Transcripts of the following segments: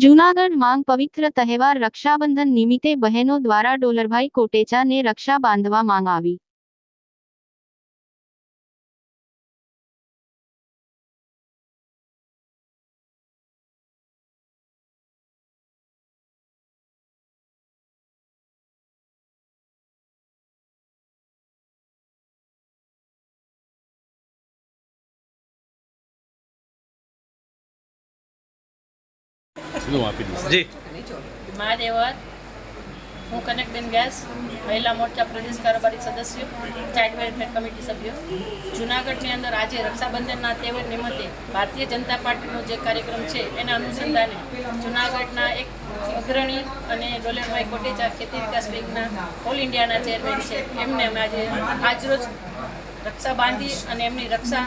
જૂનાગઢ માંગ પવિત્ર તહેવાર રક્ષાબંધન નિમિત્તે બહેનો દ્વારા ડોલરભાઈ કોટેચાને રક્ષા બાંધવા માંગ આવી. હું આપી દઈશ જી. મહાદેવર હું કનેક્ટબેન ગેસ મહિલા મોરચા પ્રદેશ કારોબારી સદસ્ય ચાઇલ્ડ વેલફેર કમિટી સભ્ય. જૂનાગઢની અંદર આજે રક્ષાબંધનના તહેવાર નિમિત્તે ભારતીય જનતા પાર્ટીનો જે કાર્યક્રમ છે એના અનુસંધાને જૂનાગઢના એક અગ્રણી અને ડોલરભાઈ કોટેચા ખેતી વિકાસ બેંકના ઓલ ઇન્ડિયાના ચેરમેન છે. એમને અમે આજે આજરોજ રક્ષા બાંધી અને એમની રક્ષા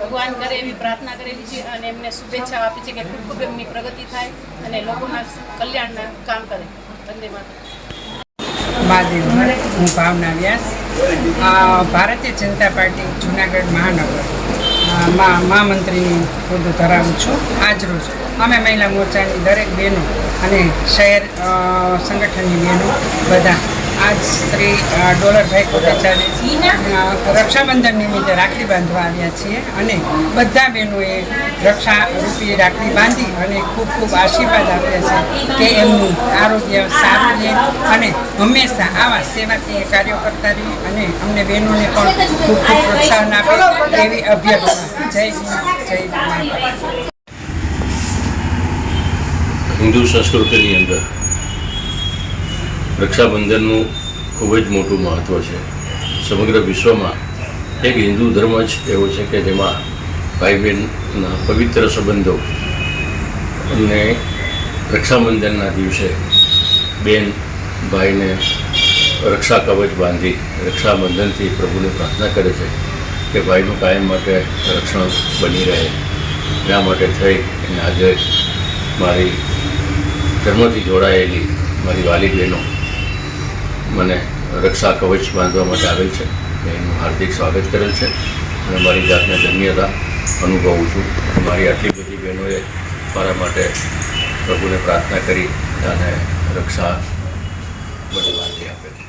ભગવાન કરે એવી પ્રાર્થના કરેલી છે અને એમને શુભેચ્છા આપી છે કે ખૂબ ખૂબ એમની પ્રગતિ થાય અને લોકોના કલ્યાણના કામ કરે. વંદે માતરમ. હું ભાવના વ્યાસ. ભારતીય જનતા પાર્ટી જુનાગઢ મહાનગર. મહામંત્રીની હોદ્દો ધરાવું છું. આજરોજ અમે મહિલા મોરચાની દરેક બહેનો અને શહેર સંગઠનની બહેનો બધા આજ શ્રી ડોલરભાઈ કોટાચાર્ય રક્ષાબંધન નિમિત્તે રાખડી બાંધવા આવ્યા છીએ અને બધા બહેનોએ રક્ષા રૂપી રાખડી બાંધી અને ખૂબ ખૂબ આશીર્વાદ આપ્યા છે કે એમનું આરોગ્ય સારું રહે અને હંમેશા આવા સેવાકીય કાર્યો કરતા રહી અને અમને બહેનોને પણ ખૂબ ખૂબ પ્રોત્સાહન આપે એવી અભ્યર્થના. જય જય હિન્દુ સંસ્કૃતિની અંદર રક્ષાબંધનનું ખૂબ જ મોટું મહત્ત્વ છે. સમગ્ર વિશ્વમાં એક હિન્દુ ધર્મ જ એવો છે કે જેમાં ભાઈ બહેનના પવિત્ર સંબંધો અને રક્ષાબંધનના દિવસે બેન, ભાઈને રક્ષા કવચ બાંધી રક્ષાબંધનથી પ્રભુને પ્રાર્થના કરે છે કે ભાઈનું કાયમ માટે રક્ષણ બની રહે. એના માટે થઈ અને આજે મારી ધર્મથી જોડાયેલી મારી વાલી બહેનો મને રક્ષા કવચ બાંધવા માટે આવેલ છે. એનું હાર્દિક સ્વાગત કરેલ છે અને મારી જાતને ધન્યતા અનુભવું છું. મારી આટલી બધી બહેનોએ મારા માટે પ્રભુને પ્રાર્થના કરી અને રક્ષા મને વાંધી આપેલ છે.